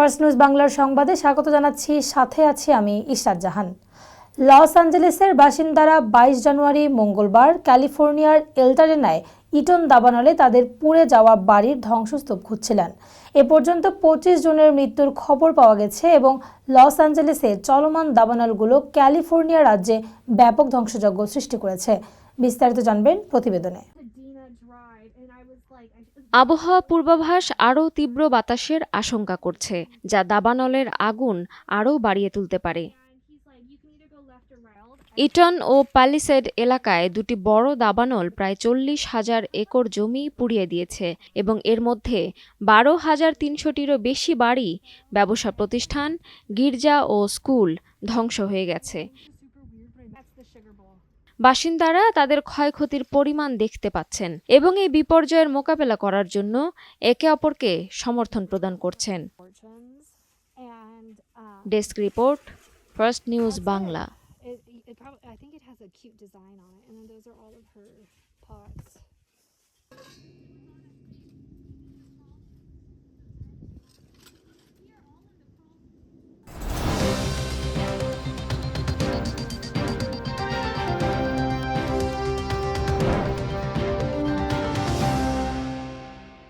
First news বাংলার সংবাদে স্বাগত জানাচ্ছি। সাথে আছি আমি ইশরাত জাহান। লস অ্যাঞ্জেলেসের বাসিন্দারা বাইশ জানুয়ারি মঙ্গলবার ক্যালিফোর্নিয়ার এলটারেনায় ইটন দাবানলে তাদের পুড়ে যাওয়া বাড়ির ধ্বংসস্তূপ খুঁজছিলেন। এ পর্যন্ত পঁচিশ জনের মৃত্যুর খবর পাওয়া গেছে এবং লস অ্যাঞ্জেলেসে চলমান দাবানলগুলো ক্যালিফোর্নিয়া রাজ্যে ব্যাপক ধ্বংসযজ্ঞ সৃষ্টি করেছে। বিস্তারিত জানবেন প্রতিবেদনে। আবহাওয়া পূর্বাভাস আরও তীব্র বাতাসের আশঙ্কা করছে যা দাবানলের আগুন আরও বাড়িয়ে তুলতে পারে. ইটন ও প্যালিসেড এলাকায় দুটি বড় দাবানল প্রায় চল্লিশ হাজার একর জমি পুড়িয়ে দিয়েছে এবং এর মধ্যে বারো হাজার তিনশোটিরও বেশি বাড়ি ব্যবসা প্রতিষ্ঠান গির্জা ও স্কুল ধ্বংস হয়ে গেছে বাসিন্দারা তাদের ক্ষয়ক্ষতির পরিমাণ দেখতে পাচ্ছেন এবং এই বিপর্যয়ের মোকাবেলা করার জন্য একে অপরকে সমর্থন প্রদান করছেন। Desk report first news Bangla